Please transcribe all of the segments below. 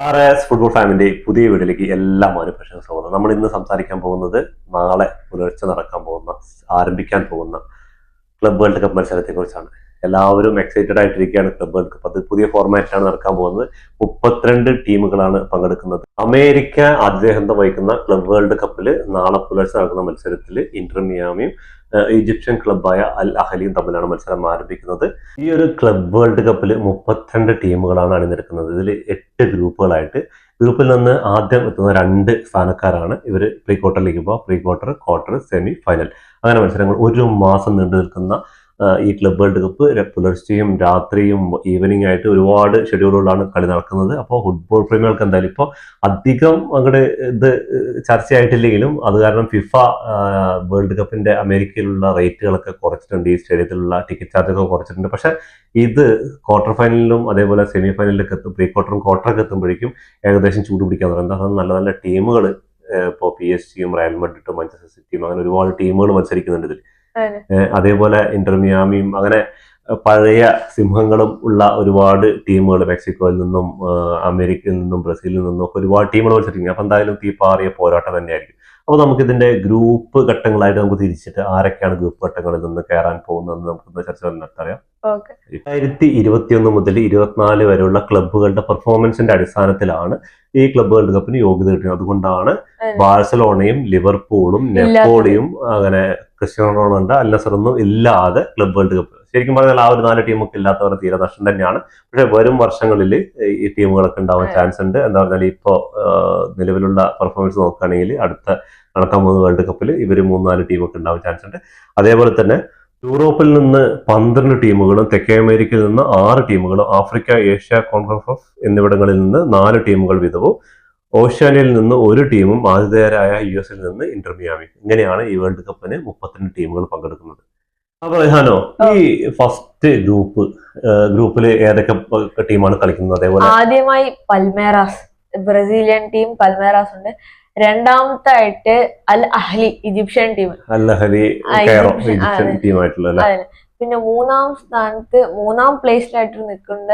R S football ഫാമിന്റെ പുതിയ വീഡിയോയിലേക്ക് എല്ലാ പ്രശ്നം സ്വാഗതം. നമ്മൾ ഇന്ന് സംസാരിക്കാൻ പോകുന്നത് നാളെ പുലർച്ചെ നടക്കാൻ പോകുന്ന ആരംഭിക്കാൻ പോകുന്ന ക്ലബ് വേൾഡ് കപ്പ് മത്സരത്തെ കുറിച്ചാണ്. എല്ലാവരും എക്സൈറ്റഡ് ആയിട്ടിരിക്കുകയാണ് ക്ലബ് വേൾഡ് കപ്പ് അത് പുതിയ ഫോർമാറ്റിലാണ് നടക്കാൻ പോകുന്നത്. മുപ്പത്തിരണ്ട് ടീമുകളാണ് പങ്കെടുക്കുന്നത്. അമേരിക്ക ആതിഥേയത്വം വഹിക്കുന്ന ക്ലബ് വേൾഡ് കപ്പിൽ നാളെ പുലർച്ചെ നടക്കുന്ന മത്സരത്തിൽ ഇന്റർ മിയാമിയും ഈജിപ്ഷ്യൻ ക്ലബ്ബായ അൽ അഹലിയും തമ്മിലാണ് മത്സരം ആരംഭിക്കുന്നത്. ഈ ഒരു ക്ലബ് വേൾഡ് കപ്പിൽ മുപ്പത്തിരണ്ട് ടീമുകളാണ് അണിനിരക്കുന്നത്. ഇതിൽ എട്ട് ഗ്രൂപ്പുകളായിട്ട് ഗ്രൂപ്പിൽ നിന്ന് ആദ്യം എത്തുന്ന രണ്ട് സ്ഥാനക്കാരാണ് ഇവർ പ്രീ ക്വാർട്ടറിലേക്ക് പോകുക pre quarter quarter semi final അങ്ങനെ മത്സരങ്ങൾ ഒരു മാസം നീണ്ടു നിൽക്കുന്ന ഈ ക്ലബ് വേൾഡ് കപ്പ് പുലർച്ചെയും രാത്രിയും ഈവനിങ് ആയിട്ട് ഒരുപാട് ഷെഡ്യൂളുകളാണ് കളി നടക്കുന്നത്. അപ്പോൾ ഫുട്ബോൾ പ്രേമികൾക്ക് എന്തായാലും ഇപ്പോൾ അധികം അങ്ങോട്ട് ഇത് ചർച്ചയായിട്ടില്ലെങ്കിലും അത് കാരണം ഫിഫ വേൾഡ് കപ്പിന്റെ അമേരിക്കയിലുള്ള റേറ്റുകളൊക്കെ കുറച്ചിട്ടുണ്ട്. ഈ സ്റ്റേഡിയത്തിലുള്ള ടിക്കറ്റ് ചാർജൊക്കെ കുറച്ചിട്ടുണ്ട്. പക്ഷെ ഇത് ക്വാർട്ടർ ഫൈനലിലും അതേപോലെ സെമി ഫൈനലിലൊക്കെ എത്തും. പ്രീ ക്വാർട്ടറും ക്വാർട്ടറൊക്കെ എത്തുമ്പോഴേക്കും ഏകദേശം ചൂടുപിടിക്കാൻ തുടങ്ങും. എന്താ നല്ല നല്ല ടീമുകൾ ഇപ്പോൾ പി എസ് ജിയും റയൽ മഡ്രിഡും മാഞ്ചസ്റ്റർ സിറ്റിയും അങ്ങനെ ഒരുപാട് ടീമുകൾ മത്സരിക്കുന്നുണ്ട് ഇതിൽ അതേപോലെ ഇന്റർമിയാമിയും അങ്ങനെ പഴയ സിംഹങ്ങളും ഉള്ള ഒരുപാട് ടീമുകൾ മെക്സിക്കോയിൽ നിന്നും അമേരിക്കയിൽ നിന്നും ബ്രസീലിൽ നിന്നും ഒക്കെ ഒരുപാട് ടീമുകൾ മത്സരിക്കും അപ്പൊ എന്തായാലും തീപ്പാറിയ പോരാട്ടം തന്നെയായിരിക്കും. അപ്പോൾ നമുക്ക് ഇതിന്റെ ഗ്രൂപ്പ് ഘട്ടങ്ങളായിട്ട് നമുക്ക് തിരിച്ചിട്ട് ആരൊക്കെയാണ് ഗ്രൂപ്പ് ഘട്ടങ്ങളിൽ നിന്ന് കയറാൻ പോകുന്നതെന്ന് നമുക്ക് ചർച്ച നടത്തറിയാം ഓക്കെ. രണ്ടായിരത്തി ഇരുപത്തിയൊന്ന് മുതൽ ഇരുപത്തിനാല് വരെയുള്ള ക്ലബ്ബുകളുടെ പെർഫോമൻസിന്റെ അടിസ്ഥാനത്തിലാണ് ഈ ക്ലബ് വേൾഡ് കപ്പിന് യോഗ്യത കിട്ടുന്നത്. അതുകൊണ്ടാണ് ബാഴ്സലോണയും ലിവർപൂളും നെപ്പോളിയും അങ്ങനെ ക്രിസ്ത്യാനോ റൊണാൾഡോ അല്ലസറൊന്നും ഇല്ലാതെ ക്ലബ് വേൾഡ് കപ്പ് ശരിക്കും പറഞ്ഞാൽ ആ ഒരു നാല് ടീമൊക്കെ ഇല്ലാത്തവരുടെ തീരെ നഷ്ടം തന്നെയാണ്. പക്ഷെ വരും വർഷങ്ങളിൽ ഈ ടീമുകളൊക്കെ ഉണ്ടാവാൻ. ചാൻസ് ഉണ്ട്. എന്താ പറഞ്ഞാൽ ഇപ്പോൾ നിലവിലുള്ള പെർഫോമൻസ് നോക്കുകയാണെങ്കിൽ അടുത്ത നടക്കാൻ പോകുന്ന വേൾഡ് കപ്പിൽ ഇവർ മൂന്നാൽ ടീമൊക്കെ ഉണ്ടാവാൻ ചാൻസ് ഉണ്ട്. അതേപോലെ തന്നെ യൂറോപ്പിൽ നിന്ന് പന്ത്രണ്ട് ടീമുകളും തെക്കേ അമേരിക്കയിൽ നിന്ന് ആറ് ടീമുകളും ആഫ്രിക്ക ഏഷ്യ കോൺഫറൻസ് എന്നിവിടങ്ങളിൽ നിന്ന് നാല് ടീമുകൾ വീതവും ഓഷ്യാനിയയിൽ നിന്ന് ഒരു ടീമും ആതിഥേയരായ യു എസിൽ നിന്ന് ഇന്റർമിയാമി ഇങ്ങനെയാണ് ഈ വേൾഡ് കപ്പിന് മുപ്പത്തിരണ്ട് ടീമുകൾ പങ്കെടുക്കുന്നത്. അപ്പൊ റിഹാനോ ഈ ഫസ്റ്റ് ഗ്രൂപ്പ് ഗ്രൂപ്പിൽ ഏതൊക്കെ ടീമാണ് കളിക്കുന്നത്? അതേപോലെ ആദ്യമായി പൽമേറാസ് ബ്രസീലിയൻ ടീം പൽമേറാസ് ഉണ്ട്. രണ്ടാമത്തെ ആയിട്ട് Al Ahly Egyptian team. Al Ahly Egyptian, ടീമായിട്ടുള്ള പിന്നെ മൂന്നാം സ്ഥാനത്ത് മൂന്നാം പ്ലേസിലായിട്ട് നിൽക്കുന്ന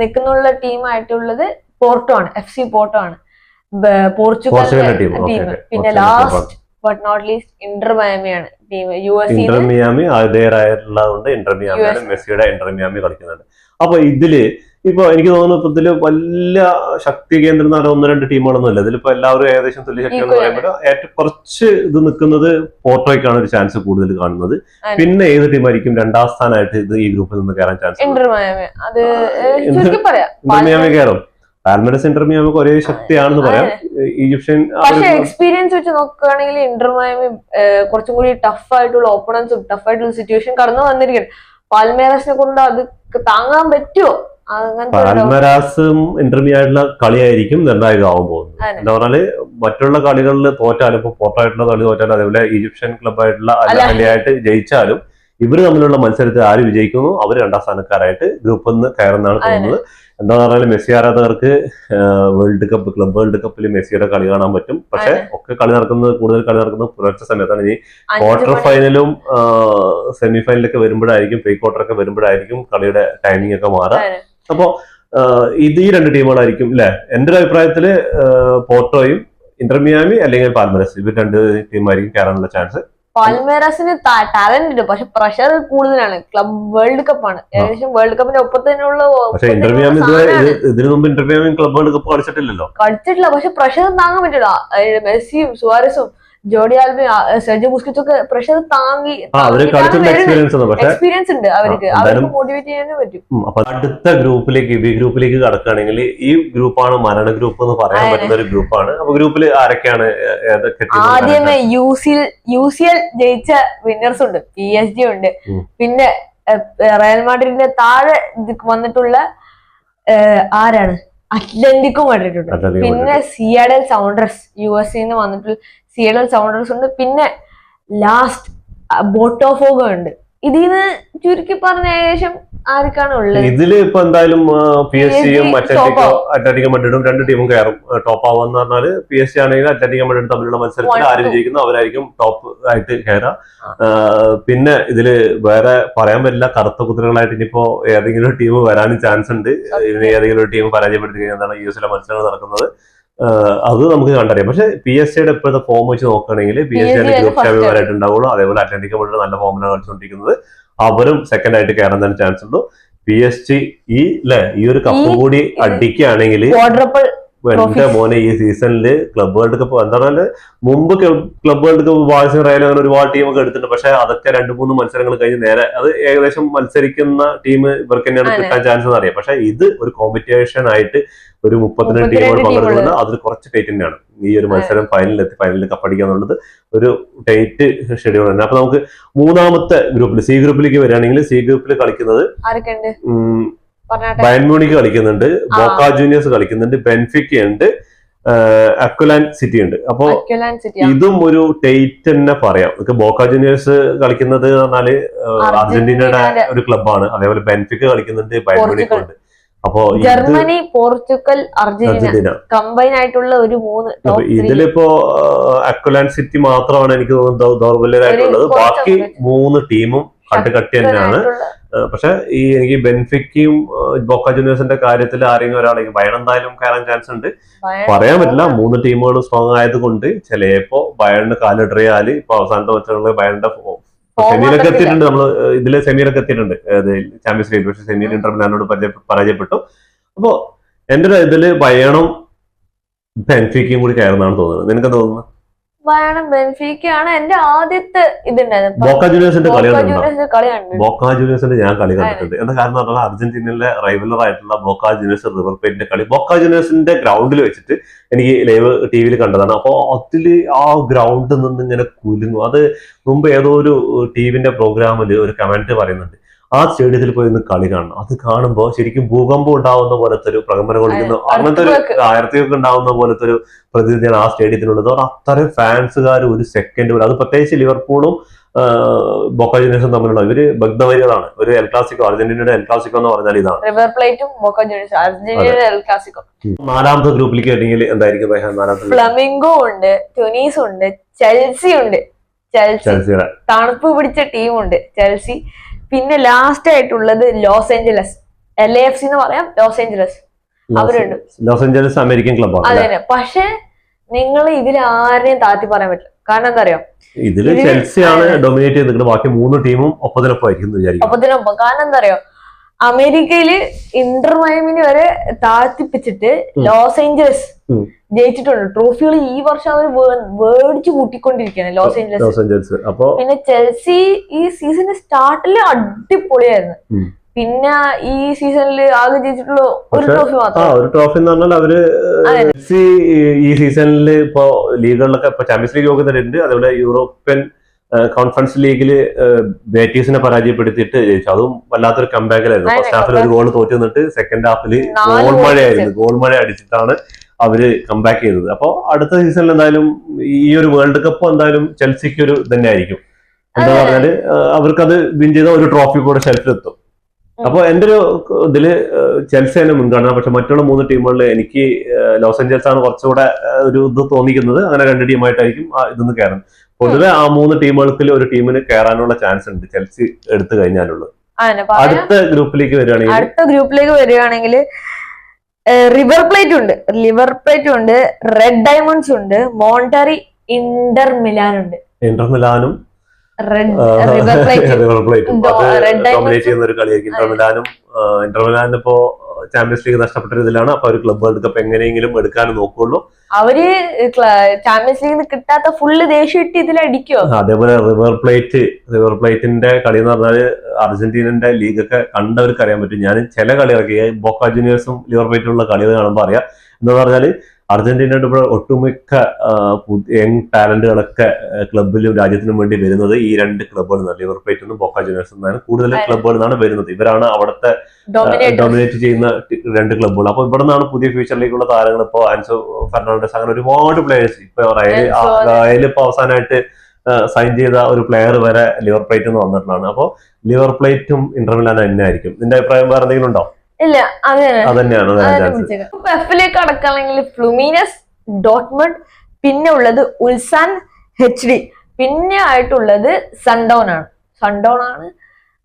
നിൽക്കുന്നുള്ള ടീമായിട്ടുള്ളത് പോർട്ടോ ആണ് എഫ് സി പോർട്ടോ ആണ് പോർച്ചുഗൽ ടീം. പിന്നെ last but not least Inter മയമിയാണ്. Team U S Inter Miami Inter മിയാമിയാണ്. മെസ്സിയുടെ ഇന്റർ മിയാമി കളിക്കുന്നുണ്ട്. അപ്പൊ ഇതിൽ ഇപ്പൊ എനിക്ക് തോന്നുന്നു ഇപ്പൊ ഇതിൽ വലിയ ശക്തി കേന്ദ്രം എന്ന് ഒന്ന് രണ്ട് ടീമുകളൊന്നും ഇല്ല ഇതിലിപ്പോ എല്ലാവരും ഏകദേശം തുല്യ ശക്തി എന്ന് പറയുമ്പോൾ ഏറ്റവും കുറച്ച് ഇത് നിൽക്കുന്നത് പോർട്ടോയ്ക്കാണ് ഒരു ചാൻസ് കൂടുതൽ കാണുന്നത്. പിന്നെ ഏത് ടീമായിരിക്കും രണ്ടാം സ്ഥാനമായിട്ട് ഇത് ഈ ഗ്രൂപ്പിൽ നിന്ന് കയറാൻ ചാൻസ് ഇന്റർ മിയാമി കയറും. പാൽമേഡസ് ഇന്റർമ്യൂ നമുക്ക് ഒരേ ശക്തിയാണെന്ന് പറയാം. ഈജിപ്ഷ്യൻ പക്ഷെ എക്സ്പീരിയൻസ് വെച്ച് നോക്കുകയാണെങ്കിൽ ഇന്റർമയമി കുറച്ചും കൂടി ടഫ് ആയിട്ടുള്ള ഓപ്പണൻസും ടഫ് ആയിട്ടുള്ള സിറ്റുവേഷൻ കടന്നു വന്നിരിക്കണം. പാൽമേറസിനെ കൊണ്ട് അത് താങ്ങാൻ പറ്റുമോ. പാൽമരാസും ഇന്റർവ്യൂ ആയിട്ടുള്ള കളിയായിരിക്കും നിർണായകമാവാൻ പോകുന്നത്. എന്താ പറഞ്ഞാൽ മറ്റുള്ള കളികളിൽ തോറ്റാലും ഇപ്പൊ പോർട്ടായിട്ടുള്ള കളി തോറ്റാലും അതേപോലെ ഈജിപ്ഷ്യൻ ക്ലബായിട്ടുള്ള അല്ല. അലഹലിയായിട്ട് ജയിച്ചാലും ഇവർ തമ്മിലുള്ള മത്സരത്തിൽ ആര് വിജയിക്കുന്നു? അവർ രണ്ടാം സ്ഥാനക്കാരായിട്ട് ഗ്രൂപ്പിൽ നിന്ന് കയറുന്നതാണ്. തോന്നുന്നത്. എന്താ പറഞ്ഞാൽ മെസ്സി ആരാധകർക്ക് വേൾഡ് കപ്പ് ക്ലബ് വേൾഡ് കപ്പിൽ മെസ്സിയുടെ കളി കാണാൻ പറ്റും. പക്ഷെ ഒക്കെ കളി നടക്കുന്നത് കൂടുതൽ കളി നടക്കുന്നത് പുലർച്ചെ സമയത്താണ്. ഇനി ക്വാർട്ടർ ഫൈനലും സെമി ഫൈനലൊക്കെ വരുമ്പോഴായിരിക്കും പ്രീ ക്വാർട്ടർ ഒക്കെ വരുമ്പോഴായിരിക്കും കളിയുടെ ടൈമിംഗ് ഒക്കെ മാറുക. അപ്പോ ഇത് ഈ രണ്ട് ടീമുകളായിരിക്കും അല്ലെ എന്റെ ഒരു അഭിപ്രായത്തിൽ പോർട്ടോയും പോർട്ടോയും ഇന്റർമിയാമി അല്ലെങ്കിൽ പാൽമരസ് ഇവർ രണ്ട് ടീമായിരിക്കും കയറാനുള്ള ചാൻസ്. പാൽമേറസിന് ടാലന്റ് ഉണ്ട്. പക്ഷെ പ്രഷർ കൂടുതലാണ്. ക്ലബ് വേൾഡ് കപ്പ് ആണ്. ഏകദേശം വേൾഡ് കപ്പിന്റെ ഒപ്പത്തിനുള്ള തന്നെയുള്ള ഇന്റർവ്യൂ ഇതിനു മുമ്പ് ക്ലബ് വേൾഡ് കപ്പ് കളിച്ചിട്ടില്ലല്ലോ. കളിച്ചിട്ടില്ല. പക്ഷെ പ്രഷർ താങ്ങാൻ പറ്റില്ല. മെസ്സിയും സുവാരസും ജോഡി ആൽബി സെർജി ബുസ്കിറ്റ്സും ഒക്കെ പ്രഷർ താങ്ങി എക്സ്പീരിയൻസ് ഉണ്ട്? അവർക്ക്. അവർക്ക് മോട്ടിവേറ്റ് ചെയ്യാനും പറ്റും. അപ്പൊ അടുത്ത ഗ്രൂപ്പിലേക്ക് ബി ഗ്രൂപ്പിലേക്ക് കടക്കുകയാണെങ്കിൽ ഈ ഗ്രൂപ്പാണ് മരണ ഗ്രൂപ്പ് എന്ന് പറയാൻ. പറ്റുന്ന ഒരു ഗ്രൂപ്പാണ്. അപ്പൊ ഗ്രൂപ്പിൽ ആരൊക്കെയാണ് ആദ്യമേ യു സിൽ യു സി എൽ ജയിച്ച വിന്നേഴ്സ് ഉണ്ട്. പി എസ് ജി ഉണ്ട്. പിന്നെ റയൽ മാഡ്രിഡിന്റെ താഴെ വന്നിട്ടുള്ള ആരാണ്? അറ്റ്ലന്റിക്കും കണ്ടിട്ടുണ്ട്. പിന്നെ സിയാഡൽ സൗണ്ടേഴ്സ് യു എസ് നിന്ന് വന്നിട്ടുള്ള സിയാഡൽ സൗണ്ടേഴ്സ് ഉണ്ട്. പിന്നെ ലാസ്റ്റ് ബോട്ടോഫോഗ ഉണ്ട്. ഇതിന്ന് ചുരുക്കി പറഞ്ഞ ഏകദേശം ആർക്കാണ് ഉള്ളത്? ഇതിൽ ഇപ്പൊ എന്തായാലും പി എസ് സിയും അത്ലറ്റിക്കോ അത്ലറ്റിക്കോ മഡ്രിഡും രണ്ട് ടീമും കയറും. ടോപ്പ് ആവാന്ന് പറഞ്ഞാൽ പി എസ് സി ആണെങ്കിൽ അത്ലറ്റിക്കോ മഡ്രിഡ് തമ്മിലുള്ള മത്സരത്തിൽ ആര്. വിജയിക്കുന്നു അവരായിരിക്കും ടോപ്പ് ആയിട്ട് കയറാം പിന്നെ ഇതിൽ വേറെ പറയാൻ പറ്റില്ല. കറുത്ത കുതിരകളായിട്ട് ഇനിയിപ്പോ ഏതെങ്കിലും ഒരു ടീം വരാനും ചാൻസ് ഉണ്ട്. ഇനി ഏതെങ്കിലും ഒരു ടീം പരാജയപ്പെടുത്തി കഴിഞ്ഞാൽ യു എസിലെ മത്സരങ്ങൾ നടക്കുന്നത്. അത് നമുക്ക് കണ്ടറിയാം. പക്ഷെ പി എസ് സിയുടെ ഇപ്പോഴത്തെ ഫോം വെച്ച് നോക്കുകയാണെങ്കിൽ പി എസ് സിയുടെ ഗ്രൂപ്പ്. ചാമ്പ്യന്മാരായിട്ട് ഉണ്ടാവുള്ളൂ അതേപോലെ അറ്റ്ലാന്റിക് വേൾഡ് നല്ല ഫോമിലാണ് കളിച്ചുകൊണ്ടിരിക്കുന്നത്. അവരും സെക്കൻഡ് ആയിട്ട് കയറാൻ തന്നെ ചാൻസ് ഉണ്ട് പി എസ് ജി ഈ അല്ലെ ഈ ഒരു കപ്പ് കൂടി അടിക്കുകയാണെങ്കിൽ എന്റെ. മോനെ ഈ സീസണിൽ ക്ലബ് വേൾഡ് കപ്പ് എന്താ പറഞ്ഞാൽ മുമ്പ് club world cup Barca Real അങ്ങനെ ഒരുപാട് ടീമൊക്കെ എടുത്തിട്ടുണ്ട്. പക്ഷെ അതൊക്കെ രണ്ട് മൂന്ന് മത്സരങ്ങൾ കഴിഞ്ഞ് നേരെ അത് ഏകദേശം മത്സരിക്കുന്ന ടീം ഇവർക്ക് തന്നെയാണ്. കിട്ടാൻ ചാൻസ് എന്നറിയാം. പക്ഷെ ഇത് ഒരു കോമ്പറ്റീഷൻ ആയിട്ട് ഒരു മുപ്പത്തിരണ്ട് ടീമുകൾ പങ്കെടുക്കുന്നത്. അതിൽ കുറച്ച് ടൈറ്റ് തന്നെയാണ്. ഈ ഒരു മത്സരം ഫൈനലിൽ എത്തി ഫൈനലിൽ കപ്പടിക്കുക എന്നുള്ളത് ഒരു ടൈറ്റ് ഷെഡ്യൂൾ തന്നെ അപ്പൊ നമുക്ക് മൂന്നാമത്തെ ഗ്രൂപ്പിൽ സി ഗ്രൂപ്പിലേക്ക് വരികയാണെങ്കിൽ സി ഗ്രൂപ്പിൽ കളിക്കുന്നത് ഉം, മ്യൂണിക്ക് കളിക്കുന്നുണ്ട് ബോക്ക ജൂനിയേഴ്സ് കളിക്കുന്നുണ്ട് ബെൻഫിക്ക ഉണ്ട് അക്വലാൻ സിറ്റി ഉണ്ട്. അപ്പോ ഇതും ഒരു ടേറ്റ് തന്നെ പറയാം. ബോക്ക ജൂനിയേഴ്സ് കളിക്കുന്നത് പറഞ്ഞാൽ അർജന്റീനയുടെ ഒരു ക്ലബാണ് അതേപോലെ ബെൻഫിക്ക കളിക്കുന്നുണ്ട് ബയൻ മ്യൂണിക്ക് ഉണ്ട്. അപ്പോ ജർമ്മനി പോർച്ചുഗൽ അർജന്റീന കമ്പൈൻ ആയിട്ടുള്ള ഒരു മൂന്ന് ഇതിലിപ്പോ അക്വലാൻ സിറ്റി മാത്രമാണ് എനിക്ക് തോന്നുന്നത് ദൗർബല്യരായിട്ടുള്ളത്. ബാക്കി മൂന്ന് ടീമും കട്ടുകട്ടി തന്നെയാണ്. പക്ഷെ ഈ എനിക്ക് ബെൻഫിക്കയും ബോക്ക ജൂനിയേഴ്സിന്റെ കാര്യത്തിൽ ആരെങ്കിലും ഒരാളെങ്കിൽ ബയൺ എന്തായാലും കയറാൻ ചാൻസ് ഉണ്ട്. പറയാൻ പറ്റില്ല മൂന്ന് ടീമുകൾ സ്ട്രോങ് ആയതുകൊണ്ട് ചിലപ്പോ ബയണിന് കാലിടറിയാൽ ഇപ്പൊ അവസാനത്തെ മത്സരങ്ങളിൽ ബയണിന്റെ സെമിയിലൊക്കെ എത്തിയിട്ടുണ്ട് നമ്മൾ ഇതിലെ സെമിയിലൊക്കെ എത്തിയിട്ടുണ്ട്. ചാമ്പ്യൻസ് ലീഗ് പക്ഷെ സെമിയിൽ ഇന്റർ ഞാനോട് പരാജയപ്പെട്ടു. അപ്പോ എന്റെ ഒരു ഇതിൽ ബയണും ബെൻഫിക്കയും കൂടി കയറുന്നതാണ് തോന്നുന്നത്. നിനക്ക് തോന്നുന്നത്? ബയണും ബെൻഫിക്കയാണ് എന്റെ ആദ്യത്തെ ഇതുണ്ടായിരുന്നു ബോക്ക ജൂനിയേഴ്സിന്റെ കളി ബോക്ക ജൂനിയേഴ്സിന്റെ ഞാൻ കളി കണ്ടിട്ടുണ്ട്. എന്താ കാരണം പറഞ്ഞാൽ അർജന്റീനയിലെ റൈവലർ ആയിട്ടുള്ള ബോക്ക ജൂനിയേഴ്സ് റിവർ പ്ലേറ്റിന്റെ കളി ബോക്ക ജൂനിയേഴ്സിന്റെ ഗ്രൗണ്ടിൽ വെച്ചിട്ട് എനിക്ക് ലൈവ് ടി വിയിൽ കണ്ടതാണ്. അപ്പോൾ അതിൽ ആ ഗ്രൗണ്ടിൽ നിന്ന് ഇങ്ങനെ കുലുങ്ങും. അത് മുമ്പ് ഏതോ ഒരു ടിവിന്റെ പ്രോഗ്രാമിൽ ഒരു കമന്റ് പറയുന്നുണ്ട്. ആ സ്റ്റേഡിയത്തിൽ പോയി ഒന്ന് കളി കാണണം. അത് കാണുമ്പോൾ ശരിക്കും ഭൂകമ്പം ഉണ്ടാവുന്ന പോലത്തെ ഒരു പ്രകമ്പനം കൊള്ളിക്കുന്ന അതെ, അങ്ങനത്തെ ഒരു. ആയിരത്തിയൊക്കെ ഉണ്ടാവുന്ന പോലത്തെ ഒരു പ്രതിനിധിയാണ് ആ സ്റ്റേഡിയത്തിനുള്ളത് അവർ അത്രയും ഫാൻസുകാർ ഒരു സെക്കൻഡ് പോലും അത് പ്രത്യേകിച്ച് ലിവർപൂളും ബൊക്ക ജൂനിയേഴ്സും തമ്മിലുള്ള ഇവർ ബഗ്ധവരികളാണ് ഒരു എൽ ക്ലാസിക്കോ അർജന്റീനയുടെ എൽ ക്ലാസിക്കോ എന്ന് പറഞ്ഞാൽ ഇതാണ്. റിവർ പ്ലേറ്റും ബോക്ക ജൂനിയേഴ്സ് അർജന്റീനയുടെ എൽ ക്ലാസിക്കോ. നാലാമത്തെ ഗ്രൂപ്പിലേക്ക് അല്ലെങ്കിൽ എന്തായിരിക്കും നാലാമത്തെ? ഫ്ലമിംഗോ ഉണ്ട് ട്യൂണീസ് ഉണ്ട് ചെൽസി ഉണ്ട്. ചെൽസി തണുപ്പ് പിടിച്ച ടീമുണ്ട് ചെൽസി. പിന്നെ ലാസ്റ്റ് ആയിട്ടുള്ളത് Los Angeles L F C എന്ന് പറയാം ലോസ് ഏഞ്ചലസ് അവരുണ്ട്. ലോസ് ഏഞ്ചലസ് അമേരിക്കൻ ക്ലബ് അതെ തന്നെ പക്ഷെ നിങ്ങൾ ഇതിൽ ആരെയും താത്തി പറയാൻ പറ്റില്ല. കാരണം എന്താ അറിയോ ഇതിൽ ചെൽസിയാണ് ഡൊമിനേറ്റ് ചെയ്തിട്ട് ബാക്കി മൂന്ന് ടീമും ഒപ്പത്തിനൊപ്പം ആയിരിക്കും ഒപ്പത്തിനൊപ്പം. കാരണം എന്താ അറിയോ അമേരിക്കയിൽ ഇന്റർ മയമിന് വരെ താഴ്ത്തിപ്പിച്ചിട്ട്. Loss Angeles ജയിച്ചിട്ടുണ്ട്. ട്രോഫികൾ ഈ വർഷം അവർ മേടിച്ചു കൂട്ടിക്കൊണ്ടിരിക്കുകയാണ് ലോസ് ഏഞ്ചലസ്. ലോസ് ഏഞ്ചൽസ് അപ്പോ പിന്നെ ചെൽസി ഈ സീസണിന്റെ സ്റ്റാർട്ടിൽ അടിപൊളിയായിരുന്നു. പിന്നെ ഈ സീസണിൽ ആകെ ജയിച്ചിട്ടുള്ള ഒരു ട്രോഫി മാത്രം. ഒരു ട്രോഫി എന്ന് പറഞ്ഞാൽ അവർ ഈ സീസണിൽ ഇപ്പോ ലീഗുകളിലൊക്കെ ചാമ്പ്യൻസ് ലീഗ് യോഗ്യതയുണ്ട്. അതേപോലെ യൂറോപ്യൻ കോൺഫറൻസ് ലീഗിൽ ബേറ്റീസിനെ പരാജയപ്പെടുത്തിയിട്ട് ജയിച്ചു. അതും വല്ലാത്തൊരു കമ്പാക്കിലായിരുന്നു ഫസ്റ്റ് ഹാഫിൽ ഒരു ഗോൾ തോറ്റു നിന്നിട്ട് സെക്കൻഡ് ഹാഫിൽ ഗോൾ മഴയായിരുന്നു ഗോൾ മഴ അടിച്ചിട്ടാണ് അവർ കമ്പാക്ക് ചെയ്തത്. അപ്പോൾ അടുത്ത സീസണിൽ എന്തായാലും ഈ ഒരു വേൾഡ് കപ്പ് എന്തായാലും ചെൽസിക്ക് ഒരു തന്നെ ആയിരിക്കും എന്താ. പറഞ്ഞാൽ അവർക്കത് വിൻ ചെയ്ത ഒരു ട്രോഫി കൂടെ ഷെൽഫിലെത്തും. അപ്പൊ എന്റെ ഒരു ഇതിൽ ചെൽസി തന്നെ മുൻഗണന. പക്ഷെ മറ്റുള്ള മൂന്ന് ടീമുകളിൽ എനിക്ക് ലോസ് ഏഞ്ചൽസ് ആണ് കുറച്ചുകൂടെ ഒരു ഇത് തോന്നിക്കുന്നത്. അങ്ങനെ രണ്ട് ടീമായിട്ടായിരിക്കും ഇതൊന്ന് കയറുന്നത് പൊതുവെ ആ മൂന്ന് ടീമുകൾക്കിൽ ഒരു ടീമിന് കയറാനുള്ള ചാൻസ് ഉണ്ട്. ചെൽസി എടുത്തു കഴിഞ്ഞാലുള്ളത് അടുത്ത ഗ്രൂപ്പിലേക്ക് വരികയാണെങ്കിൽ? അടുത്ത ഗ്രൂപ്പിലേക്ക് വരികയാണെങ്കിൽ റിവർ പ്ലേറ്റ് ഉണ്ട്. റിവർ പ്ലേറ്റ് ഉണ്ട് റെഡ് ഡയമണ്ട്സ് ഉണ്ട് മോണ്ടറി ഇന്റർ മിലാൻ ഉണ്ട്. ഇന്റർ മിലാനും റിവർ പ്ലേറ്റ് ഒരു കളിയായിരിക്കും. ഇന്റർ മിലാനും ഇന്റർ മിലാനിപ്പോ ചാമ്പ്യൻസ് ലീഗ് നഷ്ടപ്പെട്ട ഇതിലാണ്. അപ്പൊ ഒരു ക്ലബ് വേൾഡ് കപ്പ് എങ്ങനെയെങ്കിലും എടുക്കാനും നോക്കുള്ളൂ. അവർ ചാമ്പ്യൻസ് ലീഗിൽ കിട്ടാത്ത ഫുള്ള് ദേഷ്യം ഇട്ട് ഇതിൽ അടിക്കോ അതേപോലെ റിവർ പ്ലേറ്റ് റിവർ പ്ലേറ്റിന്റെ കളി എന്ന് പറഞ്ഞാൽ അർജന്റീനന്റെ ലീഗൊക്കെ കണ്ടവർക്ക് അറിയാൻ പറ്റും. ഞാൻ ചില കളികളൊക്കെ ബോക്ക ജൂനിയേഴ്സും ലിവർ പ്ലേറ്റുള്ള കളികൾ കാണുമ്പോൾ അറിയാം. എന്ന് പറഞ്ഞാൽ അർജന്റീനയുടെ ഇപ്പോൾ ഒട്ടുമിക്ക യങ് ടാലന്റുകളൊക്കെ ക്ലബിലും രാജ്യത്തിനും വേണ്ടി വരുന്നത് ഈ രണ്ട് ക്ലബ്ബുകളിൽ നിന്നാണ് ലിവർ പ്ലേറ്റ് നിന്നും ബോക്ക ജൂനിയേഴ്സ് നിന്നാണ് കൂടുതൽ. ക്ലബ്ബുകളിൽ നിന്നാണ് വരുന്നത്. ഇവരാണ് അവിടുത്തെ ഡോമിനേറ്റ് ചെയ്യുന്ന രണ്ട് ക്ലബ്ബുകൾ. അപ്പൊ ഇവിടെ നിന്നാണ് പുതിയ ഫ്യൂച്ചറിലേക്കുള്ള താരങ്ങൾ ഇപ്പോ ആൻസോ ഫെർണാണ്ടസ് അങ്ങനെ ഒരുപാട് പ്ലേയേഴ്സ് ഇപ്പൊ റയൽ ഇപ്പൊ അവസാനമായിട്ട് സൈൻ ചെയ്ത ഒരു പ്ലെയർ വരെ ലിവർ പ്ലേറ്റ് എന്ന് വന്നിട്ടുള്ളതാണ്. അപ്പോൾ ലിവർ പ്ലേറ്റും ഇന്റർ മിലാൻ തന്നെ ആയിരിക്കും നിന്റെ അഭിപ്രായം വേറെ എന്തെങ്കിലും ഉണ്ടോ? ഇല്ല അങ്ങനെ എഫിലേക്ക് അടക്കുകയാണെങ്കിൽ ഫ്ലുമീനസ് ഡോട്ട്മണ്ട് പിന്നെ ഉള്ളത് ഉൽസാൻ എച്ച് ഡി പിന്നെ ആയിട്ടുള്ളത് സൺഡൗൺ ആണ്. സൺഡൗൺ ആണ്.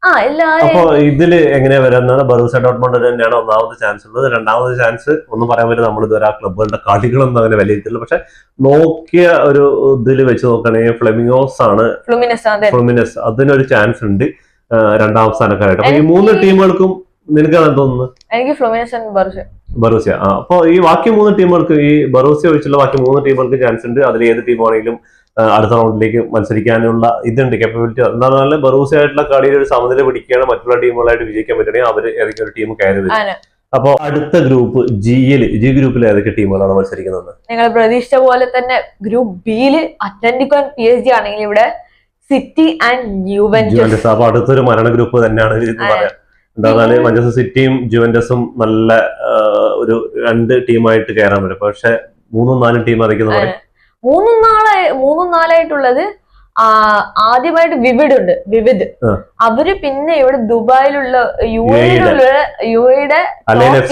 ആ എല്ലാരും അപ്പോ ഇതിൽ എങ്ങനെയാ വരുന്നത് ബറൂസ ഡോട്ട്മണ്ട് തന്നെയാണ് ഒന്നാമത് ചാൻസ് ഉള്ളത്. രണ്ടാമത് ചാൻസ് ഒന്നും പറയാൻ പറ്റില്ല. നമ്മൾ ഇതുവരെ ആ ക്ലബുകളുടെ കളികളൊന്നും അങ്ങനെ വിലയിരുത്തില്ല പക്ഷെ നോക്കിയ ഒരു ഇതിൽ വെച്ച് നോക്കുകയാണെങ്കിൽ ഫ്ലെമിങ്ങോസ് ആണ്. ഫ്ലുമിനസ് ഫ്ലുമിനസ് അതിനൊരു ചാൻസ് ഉണ്ട്. രണ്ടാം സ്ഥാനക്കാരായിട്ട്. അപ്പൊ ഈ മൂന്ന് ടീമുകൾക്കും നിനക്കാണ് തോന്നുന്നത്? എനിക്ക് ഫ്ലുമിനസ് ബറൂസിയ ആ അപ്പൊ ഈ ബാക്കി മൂന്ന് ടീമുകൾക്ക് ഈ ബറോസിയ ഒഴിച്ചുള്ള ബാക്കി മൂന്ന് ടീമുകൾക്ക് ചാൻസ് ഉണ്ട്. അതിൽ ഏത് ടീമാണെങ്കിലും ആണെങ്കിലും അടുത്ത റൗണ്ടിലേക്ക് മത്സരിക്കാനുള്ള ഇതുണ്ട്. കേപ്പബിലിറ്റി എന്താണെന്ന് പറഞ്ഞാൽ ബറൂസിയ ആയിട്ടുള്ള കളിയിൽ ഒരു സമനില പിടിക്കുകയാണ് മറ്റുള്ള ടീമുകളായിട്ട് വിജയിക്കാൻ പറ്റുകയാണെങ്കിൽ അവർ ഏതെങ്കിലും ഒരു ടീം കയറി വരും. അപ്പൊ അടുത്ത ഗ്രൂപ്പ് ജിയിൽ ജി ഗ്രൂപ്പിൽ ഏതൊക്കെ ടീമുകളാണ് മത്സരിക്കുന്നത്? നിങ്ങൾ പ്രതീക്ഷിച്ച പോലെ തന്നെ ഗ്രൂപ്പ് ബിയിൽ അറ്റ്ലന്റിക്കോ പി എസ് ജി ആണെങ്കിൽ ഇവിടെ സിറ്റി ആൻഡ് ജുവന്റസ് അപ്പൊ അടുത്തൊരു മരണ ഗ്രൂപ്പ് തന്നെയാണ് പറയാം. എന്താ മഞ്ചസ്റ്റർ സിറ്റിയും ജുവന്റസും നല്ല ഒരു രണ്ട് ടീമായിട്ട് കയറാൻ പറ്റും. പക്ഷെ മൂന്നും നാലും ടീം അറിയിക്കുന്ന മൂന്നും നാളെ മൂന്നും നാലായിട്ടുള്ളത് ആദ്യമായിട്ട് വിവിഡ് ഉണ്ട്. വിവിഡ്. അവർ പിന്നെ ഇവിടെ ദുബായിലുള്ള യു എയിലുള്ള യു എയുടെ Al Ain F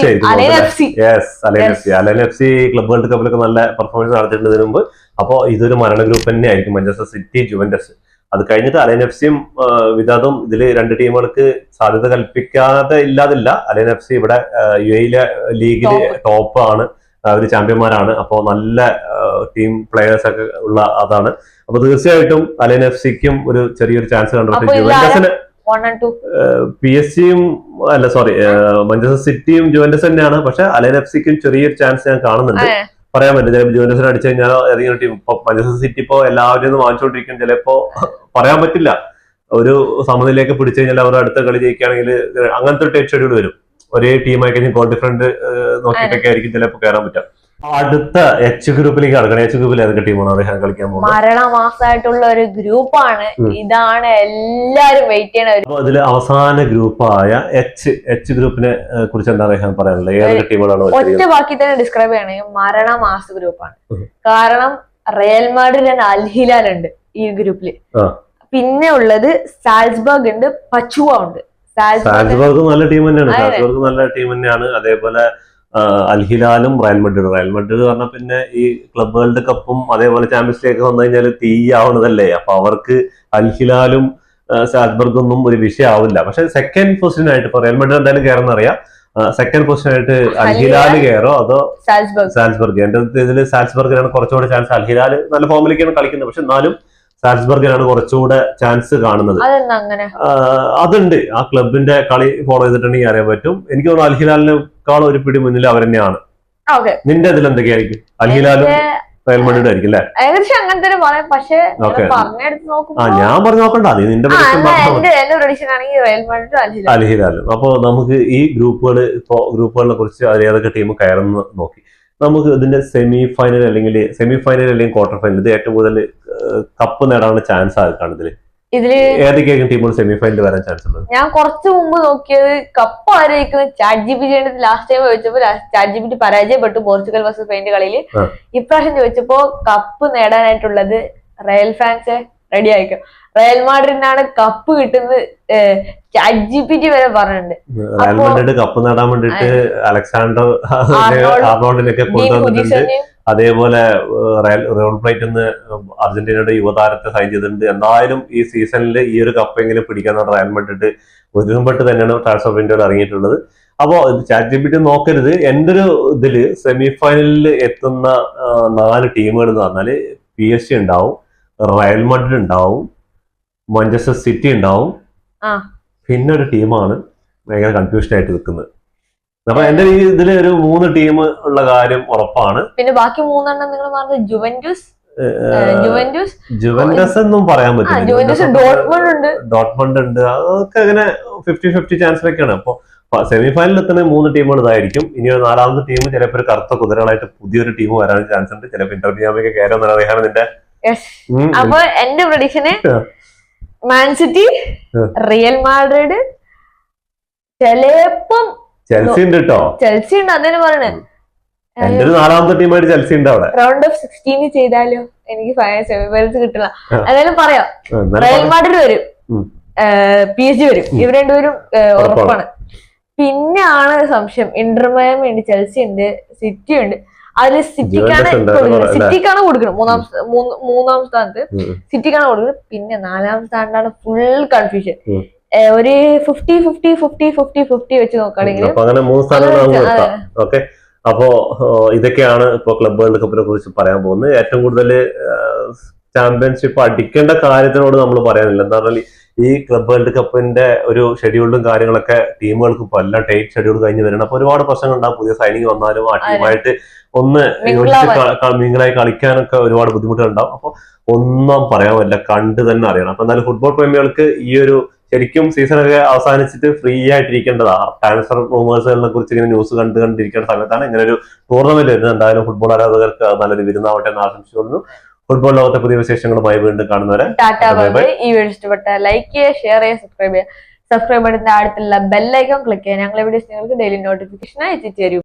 C club world കപ്പിലൊക്കെ നല്ല പെർഫോമൻസ് നടത്തിയിട്ടുണ്ട് മുമ്പ്. അപ്പൊ ഇതൊരു മരണ ഗ്രൂപ്പ് തന്നെ ആയിരിക്കും മാഞ്ചസ്റ്റർ സിറ്റി ജുവന്റസ് അത് കഴിഞ്ഞിട്ട് അലൈൻ എഫ് സിയും വിദാദും ഇതിൽ രണ്ട് ടീമുകൾക്ക് സാധ്യത കൽപ്പിക്കാതെ ഇല്ലാതില്ല. അലൈൻ എഫ് സി ഇവിടെ യു എയിലെ ലീഗിൽ ടോപ്പ് ആണ് അവർ ചാമ്പ്യന്മാരാണ്. അപ്പോൾ നല്ല ടീം പ്ലെയേഴ്സ് ഒക്കെ ഉള്ള അതാണ്. അപ്പൊ തീർച്ചയായിട്ടും അലൈൻ എഫ് സിക്കും ഒരു ചെറിയൊരു ചാൻസ് കണ്ടുപിടിക്കും പി എസ് സിയും അല്ല സോറി മഞ്ചസ്റ്റർ സിറ്റിയും ജുവന്റസ് തന്നെയാണ്. പക്ഷെ അലൈൻ എഫ് സിക്കും ചെറിയൊരു ചാൻസ് ഞാൻ കാണുന്നുണ്ട്. പറയാൻ പറ്റില്ല. ചിലപ്പോൾ ജുവന്റസിന് അടിച്ചു കഴിഞ്ഞാൽ ഏതെങ്കിലും ടീം. ഇപ്പൊ മാഞ്ചസ്റ്റർ സിറ്റി ഇപ്പോ എല്ലാവരും നിന്ന് വാങ്ങിച്ചുകൊണ്ടിരിക്കും ചിലപ്പോ പറയാൻ പറ്റില്ല. ഒരു സമനിലേക്ക് പിടിച്ചു കഴിഞ്ഞാൽ അവർ അടുത്ത കളി ജയിക്കുകയാണെങ്കിൽ അങ്ങനത്തെ ഒരു ടൈപ്പ് ഷെഡ്യൂൾ വരും. ഒരേ ടീമായി കഴിഞ്ഞാൽ ഗോൾ ഡിഫറന്റ് നോക്കിയിട്ടൊക്കെ ആയിരിക്കും ചിലപ്പോ കയറാൻ പറ്റുക. അടുത്ത എച്ച് ഗ്രൂപ്പിലേക്ക് കടക്കണം. എച്ച് ഗ്രൂപ്പിൽ ഏതൊക്കെ ടീമാണ് അദ്ദേഹം കളിക്കാൻ പോകുന്നത്? മരണമാസമായിട്ടുള്ള ഒരു ഗ്രൂപ്പാണ് ഇതാണ് എല്ലാരും വെയിറ്റ് ചെയ്യണ ഒരു അപ്പൊ അതിൽ അവസാന ഗ്രൂപ്പായ എച്ച് എച്ച് ഗ്രൂപ്പിനെ കുറിച്ച് എന്താ പറയാൻ പറയാനുള്ളത്? ഏതൊക്കെ ടീമുകളാണ് ഒറ്റ ബാക്കി തന്നെ ഡിസ്ക്രൈബ് ചെയ്യണമെങ്കിൽ മരണമാസ ഗ്രൂപ്പാണ് കാരണം റയൽ മാഡ്രിഡ് ആൻഡ് അൽഹിലാൽ ഉണ്ട് ഈ ഗ്രൂപ്പിൽ പിന്നെ ഉള്ളത് സാൽസ്ബർഗ് ഉണ്ട് പച്ചുവ ഉണ്ട്. സാൽസ്ബർഗ് നല്ല ടീം തന്നെയാണ്. സാൽസ്ബർഗ് നല്ല ടീം തന്നെയാണ്. അതേപോലെ അൽഹിലാലും റയൽ മഡ്രിഡ്. റയൽ മഡ്രിഡ് പറഞ്ഞാൽ പിന്നെ ഈ ക്ലബ് വേൾഡ് കപ്പും അതേപോലെ ചാമ്പ്യൻസ് ലീഗ് വന്നു കഴിഞ്ഞാൽ തീയാവണതല്ലേ? അപ്പൊ അവർക്ക് അൽഹിലാലും ആ, ഒന്നും ഒരു വിഷയമാവില്ല പക്ഷെ സെക്കൻഡ് പൊസിഷൻ ആയിട്ട് ഇപ്പൊ റയൽ മഡ്രിഡ് എന്തായാലും കയറുന്ന അറിയാം സെക്കൻഡ് പൊസിഷൻ ആയിട്ട് അൽഹിലാൽ കയറോ അതോ സാൽസ്ബർഗ്. സാൽസ്ബർഗ്? എന്റെ ഇതിൽ സാൽസ്ബർഗിനാണ് കുറച്ചുകൂടെ ചാൻസ് അൽഹിലാൽ നല്ല ഫോമിലേക്കാണ് കളിക്കുന്നത്. പക്ഷെ എന്നാലും സാൽസ്ബർഗിനാണ് കുറച്ചുകൂടെ ചാൻസ് കാണുന്നത്. അതുണ്ട്. ആ ക്ലബിന്റെ കളി ഫോളോ ചെയ്തിട്ടുണ്ടെങ്കിൽ അറിയാൻ പറ്റും. എനിക്ക് തോന്നുന്നു അൽഹിലാലിനേക്കാൾ ഒരു പിടി മുന്നിൽ അവർ തന്നെയാണ്. നിന്റെ ഇതിൽ എന്തൊക്കെയായിരിക്കും അൽഹിലാലും ആയിരിക്കും അല്ലേ? ഏകദേശം പറയാം. പക്ഷെ ആ ഞാൻ പറഞ്ഞു നോക്കണ്ട. നീ നിന്റെ അൽഹിലാലും. അപ്പൊ നമുക്ക് ഈ ഗ്രൂപ്പുകൾ ഇപ്പോ ഗ്രൂപ്പുകളെ കുറിച്ച് ഏതൊക്കെ ടീം കയറുന്നു നോക്കി. നമുക്ക് ഇതിന്റെ സെമി ഫൈനൽ അല്ലെങ്കിൽ സെമി ഫൈനൽ അല്ലെങ്കിൽ ക്വാർട്ടർ ഫൈനൽ ഇത് ഏറ്റവും കൂടുതൽ കപ്പ് നേടാനുള്ള ചാൻസ് ആർക്കാണ് ഇതിൽ ഇതിൽ ഏതൊക്കെയായിരിക്കും ടീമുകൾ സെമി ഫൈനൽ വരാൻ ചാൻസ് ഉള്ളത്? ഞാൻ കുറച്ച് മുമ്പ് നോക്കിയത് കപ്പ് ആരായിരിക്കും chat G P last time ചോദിച്ചപ്പോ ചാറ്റ് ജി പി പരാജയപ്പെട്ടു പോർച്ചുഗൽ വേഴ്സസ് സ്പെയിന്റെ കളിയിൽ. ഇപ്രാവശ്യം ചോദിച്ചപ്പോ കപ്പ് നേടാനായിട്ടുള്ളത് റയൽ ഫാൻസ് റെഡി ആയിക്കോ റയൽ മാഡ്രിഡിനാണ് കപ്പ് കിട്ടുന്നത് ചാറ്റ് ജി പി ടി വരെ പറഞ്ഞിട്ടുണ്ട്. അപ്പോ- കപ്പ് നേടാൻ വേണ്ടിയിട്ട് അലക്സാണ്ടർ ആർണോൾഡ്, ആർണോൾഡിനൊക്കെ കൊണ്ടുവന്നിട്ടുണ്ട്. അതേപോലെ റോൾ നിന്ന് അർജന്റീനയുടെ യുവതാരത്തെ സൈൻ ചെയ്തിട്ടുണ്ട്. എന്തായാലും ഈ സീസണിൽ ഈ ഒരു കപ്പ് കപ്പെങ്കിലും പിടിക്കാൻ റയൽ മഡ്രിഡ് ഒരുമ്പെട്ട് തന്നെയാണ് ട്രാൻസ്ഫർ വിൻഡോയിൽ ഇറങ്ങിയിട്ടുള്ളത്. അപ്പോൾ ചാറ്റ് ജി പി ടി നോക്കരുത്. എന്റെ ഒരു ഇതിൽ സെമി ഫൈനലിൽ എത്തുന്ന നാല് ടീമുകൾ എന്ന് പറഞ്ഞാൽ പി എസ് സി ഉണ്ടാവും. റയൽ മഡ്രിഡ് ഉണ്ടാവും മാഞ്ചസ്റ്റർ സിറ്റി ഉണ്ടാവും. പിന്നെ ഒരു ടീമാണ് ഭയങ്കര കൺഫ്യൂഷൻ ആയിട്ട് നിൽക്കുന്നത്. അപ്പൊ എന്റെ ഈ ഇതിൽ ഒരു മൂന്ന് ടീം ഉള്ള കാര്യം ഉറപ്പാണ്. പിന്നെ ബാക്കി മൂന്നെണ്ണം നിങ്ങൾ പറഞ്ഞത് ജുവന്റൂസ് ജുവന്റൂസ് ജുവന്റസ് എന്നും പറയാൻ പറ്റില്ല. ജുവന്റൂസ് ഡോട്ട്മണ്ട് ഉണ്ട്. ഡോട്ട്മണ്ട് ഉണ്ട്. അതൊക്കെ അങ്ങനെ ഫിഫ്റ്റി ഫിഫ്റ്റി ചാൻസിലൊക്കെയാണ് അപ്പൊ സെമി ഫൈനലിൽ എത്തുന്ന മൂന്ന് ടീമുകൾ ഇതായിരിക്കും. ഇനി ഒരു നാലാമത്തെ ടീം ചിലപ്പോൾ ഒരു കറുത്ത കുതിരകളായിട്ട് പുതിയൊരു ടീം വരാൻ ചാൻസ് ഉണ്ട്. ചിലപ്പോൾ ഇന്റർമിയാമൊക്കെ കയറുന്ന അറിയാൻ നിന്റെ അപ്പൊ എന്റെ പ്രൊഡിക്ഷന് Man City Man City Real Madrid ചെലപ്പം ചെൽസി ഉണ്ട് കേട്ടോ ചെൽസി ഉണ്ട് അതന്നെ പറയണേ. എന്റെ ഒരു നാലാമത്തെ ടീമായിട്ട് ചെൽസി ഉണ്ട് അവിടെ. റൗണ്ട് ഓഫ് സിക്സ്റ്റീന് ചെയ്താലോ എനിക്ക് സെമിഫൈനൽസ് കിട്ടില്ല. എന്തായാലും പറയാം. റയൽ മാഡ്രിഡ് വരും. പി എസ് ജി വരും. ഇവർ രണ്ടുപേരും ഉറപ്പാണ്. പിന്നെ ആണ് സംശയം. ഇന്റർമയം ഉണ്ട് ചെൽസി ഉണ്ട് സിറ്റി ഉണ്ട്. അതിൽ സിറ്റിക്കാണ് കൊടുക്കുന്നത്. സിറ്റിക്കാണ് കൊടുക്കുന്നത്. മൂന്നാം മൂന്നാം സ്ഥാനത്ത്. സിറ്റിക്കാണ് കൊടുക്കുന്നത്. പിന്നെ നാലാം സ്ഥാനത്താണ് ഫുൾ കൺഫ്യൂഷൻ ഒരു fifty fifty fifty fifty fifty വെച്ച് നോക്കുകയാണെങ്കിൽ അപ്പൊ അങ്ങനെ മൂന്ന് സ്ഥാനങ്ങൾ. ഓക്കെ. അപ്പോ ഇതൊക്കെയാണ് ഇപ്പൊ ക്ലബ് വേൾഡ് കപ്പിനെ കുറിച്ച് പറയാൻ പോകുന്നത്. ഏറ്റവും കൂടുതൽ ചാമ്പ്യൻഷിപ്പ് അടിക്കേണ്ട കാര്യത്തിനോട് നമ്മൾ പറയാനില്ല. എന്താ പറഞ്ഞാൽ ഈ ക്ലബ് വേൾഡ് കപ്പിന്റെ ഒരു ഷെഡ്യൂളും കാര്യങ്ങളൊക്കെ ടീമുകൾക്ക് ഇപ്പൊ എല്ലാം ടൈറ്റ് ഷെഡ്യൂൾ കഴിഞ്ഞ് വരണം അപ്പൊ ഒരുപാട് പ്രശ്നങ്ങൾ ഉണ്ടാവും. പുതിയ സൈനിങ് വന്നാലും ആ ടീമായിട്ട് ഒന്ന് മിങ്കിളായി കളിക്കാനൊക്കെ ഒരുപാട് ബുദ്ധിമുട്ടുകൾ ഉണ്ടാവും അപ്പൊ ഒന്നും പറയാൻ പറ്റില്ല. കണ്ട് തന്നെ അറിയണം. അപ്പൊ എന്നാലും ഫുട്ബോൾ പ്രേമികൾക്ക് ഈ ഒരു ശരിക്കും സീസണൊക്കെ അവസാനിച്ചിട്ട് ഫ്രീ ആയിട്ടിരിക്കേണ്ടതാ. ട്രാൻസ്ഫർ റൂമേഴ്സുകളെ കുറിച്ച് ഇങ്ങനെ ന്യൂസ് കണ്ട് കണ്ടിരിക്കേണ്ട സമയത്താണ് ഇങ്ങനെ ഒരു ടൂർണമെന്റ് വരുന്നത്. എന്തായാലും ഫുട്ബോൾ ആരാധകർക്ക് നല്ലൊരു വിരുന്നാവട്ടെ എന്ന് ആശംസിക്കുന്നു ഫുട്ബോൾ ലോകത്തെ പുതിയ വിശേഷങ്ങളുമായി വീണ്ടും കാണുന്നവരെ ടാറ്റ ബൈ ഈ വീഡിയോ ഇഷ്ടപ്പെട്ട ലൈക്ക് ചെയ്യുക ഷെയർ ചെയ്യുക സബ്സ്ക്രൈബ് ചെയ്യുക. സബ്സ്ക്രൈബ് ബട്ടന്റെ അടുത്തുള്ള ബെല്ലൈക്കൺ ക്ലിക്ക് ചെയ്യുക. ഞങ്ങളെ വീഡിയോസ് നിങ്ങൾക്ക് ഡെയിലി നോട്ടിഫിക്കേഷൻ അയച്ചു തരും